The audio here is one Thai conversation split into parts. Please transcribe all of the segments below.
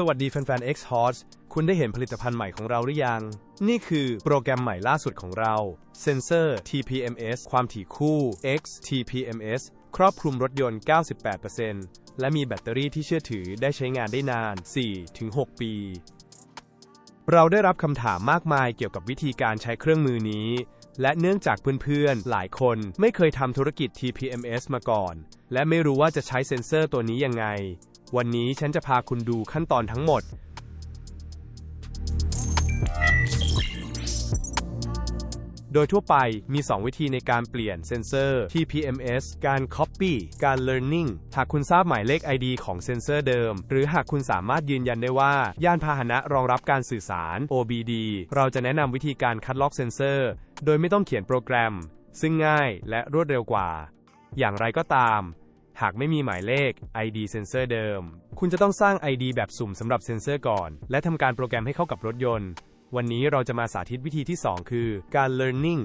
สวัสดีแฟนๆ X-Horse คุณได้เห็นผลิตภัณฑ์ใหม่ของเราหรือยัง นี่คือโปรแกรมใหม่ล่าสุดของเรา Sensor TPMS ความถี่คู่ X TPMS ครอบคลุมรถยนต์ 98%และมีแบตเตอรี่ที่เชื่อถือได้ใช้งานได้นาน 4-6 ปี เราได้รับคำถามมากมายเกี่ยวกับวิธีการใช้เครื่องมือนี้ และเนื่องจากเพื่อนๆ หลายคนไม่เคยทำธุรกิจ TPMS มาก่อน และไม่รู้ว่าจะใช้เซ็นเซอร์ตัวนี้ยังไง วันนี้ฉันจะพาคุณดูขั้นตอนทั้งหมด โดยทั่วไปมี 2 วิธีในการเปลี่ยนเซนเซอร์ TPMS การ Copy การ Learning หากคุณทราบหมายเลข ID ของเซนเซอร์เดิม หรือหากคุณสามารถยืนยันได้ว่า ยานพาหนะรองรับการสื่อสาร OBD เราจะแนะนำวิธีการคัดลอกเซนเซอร์ โดยไม่ต้องเขียนโปรแกรม ซึ่งง่ายและรวดเร็วกว่า อย่างไรก็ตาม หากไม่มีหมายเลข ID เซนเซอร์เดิม คุณจะต้องสร้าง ID แบบสุ่มสำหรับเซนเซอร์ก่อน และทำการโปรแกรมให้เข้ากับรถยนต์ วันนี้เราจะมาสาธิตวิธีที่ 2 คือการ learning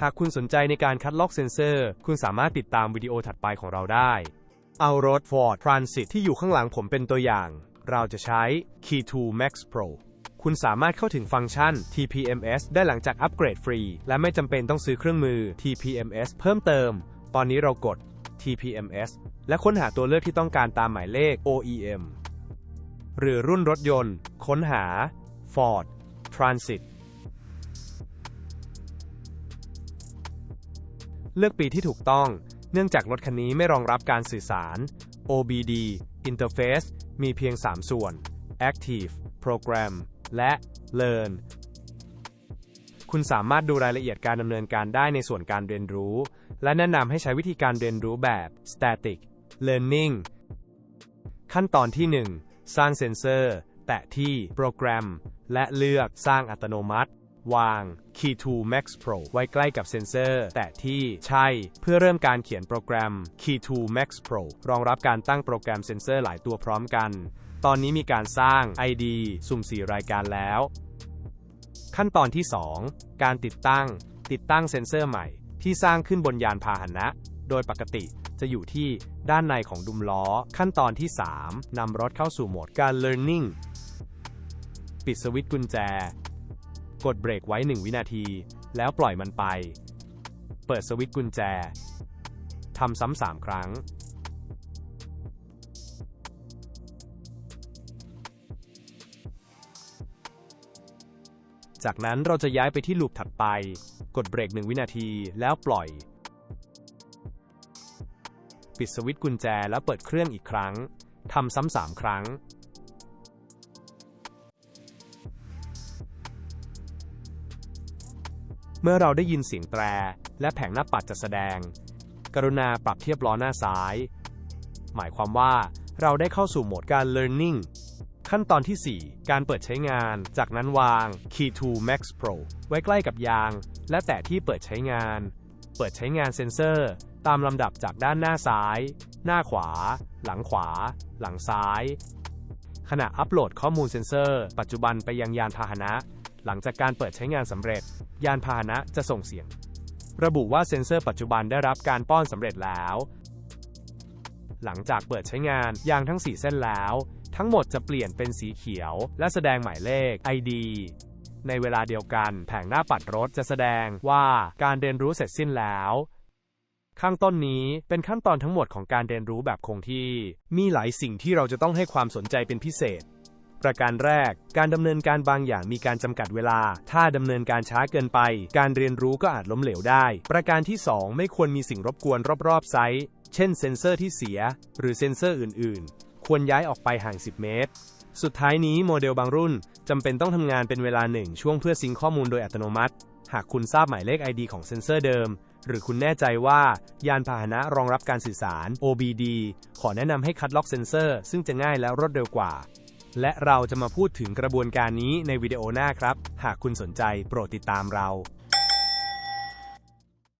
หากคุณสนใจในการคัดลอกเซนเซอร์ คุณสามารถติดตามวิดีโอถัดไปของเราได้ เอารถ Ford Transit ที่อยู่ข้างหลังผมเป็นตัวอย่าง เราจะใช้ Key 2 Max Pro คุณสามารถเข้าถึงฟังก์ชัน TPMS ได้หลังจากอัปเกรดฟรี และไม่จำเป็นต้องซื้อเครื่องมือ TPMS เพิ่มเติม ตอนนี้เรากด TPMS และค้นหาตัวเลือกที่ต้องการตามหมายเลข OEM หรือรุ่นรถยนต์ ค้นหา Ford Transit เลือกปีที่ถูกต้อง เนื่องจากรถคันนี้ไม่รองรับการสื่อสาร OBD Interface มีเพียง 3 ส่วน Active Program และ Learn คุณสามารถดูรายละเอียดการดำเนินการได้ในส่วนการเรียนรู้ และแนะนำให้ใช้วิธีการเรียนรู้แบบ Static Learning ขั้นตอนที่ 1 สร้างเซ็นเซอร์ แตะที่โปรแกรม และเลือกสร้างอัตโนมัติ วาง Key 2 Max Pro ไว้ใกล้กับเซ็นเซอร์ แตะที่ใช่ เพื่อเริ่มการเขียนโปรแกรม Key 2 Max Pro รองรับการตั้งโปรแกรมเซ็นเซอร์หลายตัวพร้อมกัน ตอนนี้มีการสร้าง ID สุ่ม 4 รายการแล้ว ขั้นตอนที่ 2 การติดตั้ง ติดตั้งเซ็นเซอร์ใหม่ที่สร้างขึ้นบนยานพาหนะ โดยปกติจะอยู่ที่ด้านในของดุมล้อ ขั้นตอนที่ 3 นำรถเข้าสู่โหมดการ learning ปิดสวิตช์กุญแจ กดเบรกไว้ 1 วินาที แล้วปล่อยมันไป เปิดสวิตช์กุญแจ ทำซ้ำสามครั้ง จากนั้นเราจะย้ายไปที่ลูปถัดไป กดเบรก 1 วินาทีแล้วปล่อย ปิดสวิตช์กุญแจแล้วเปิดเครื่องอีกครั้ง ทำซ้ำสามครั้ง เมื่อเราได้ยินเสียงแตร และแผงหน้าปัดจะแสดง กรุณาปรับเทียบล้อหน้าซ้าย หมายความว่าเราได้เข้าสู่โหมดการ learning ขั้นตอนที่ 4 การเปิดใช้งาน จากนั้นวาง Key 2 Max Pro ไว้ใกล้กับยาง และแตะที่เปิดใช้งาน เปิดใช้งานเซ็นเซอร์ ตามลำดับจากด้านหน้าซ้าย หน้าขวา หลังขวา หลังซ้าย ขณะอัปโหลดข้อมูลเซ็นเซอร์ ปัจจุบันไปยังยานพาหนะ หลังจากการเปิดใช้งานสำเร็จ ยานพาหนะจะส่งเสียง ระบุว่าเซ็นเซอร์ปัจจุบันได้รับการป้อนสำเร็จแล้ว หลังจากเปิดใช้งานยางทั้ง 4 เส้นแล้ว ทั้งหมดจะเปลี่ยนเป็นสีเขียว และแสดงหมายเลข ID ในเวลาเดียวกัน แผงหน้าปัดรถจะแสดงว่าการเรียนรู้เสร็จสิ้นแล้วข้างต้นนี้เป็นขั้นตอนทั้งหมดของการเรียนรู้แบบคงที่ มีหลายสิ่งที่เราจะต้องให้ความสนใจเป็นพิเศษ ประการแรก การดำเนินการบางอย่างมีการจำกัดเวลา ถ้าดำเนินการช้าเกินไป การเรียนรู้ก็อาจล้มเหลวได้ ประการที่ 2 ไม่ควรมีสิ่งรบกวนรอบๆไซต์ เช่นเซ็นเซอร์ที่เสีย หรือเซ็นเซอร์อื่น ๆ ควรย้ายออกไปห่าง 10 เมตร สุดท้ายนี้โมเดลบางรุ่นจำเป็นต้องทำงานเป็นเวลาหนึ่งช่วงเพื่อซิงข้อมูลโดยอัตโนมัติ หากคุณทราบหมายเลข ID ของเซ็นเซอร์เดิม หรือคุณแน่ใจว่ายานพาหนะรองรับการสื่อสาร OBD ขอแนะนำให้คัดล็อกเซ็นเซอร์ซึ่งจะง่ายและรวดเร็วกว่า และเราจะมาพูดถึงกระบวนการนี้ในวิดีโอหน้าครับ หากคุณสนใจโปรดติดตามเรา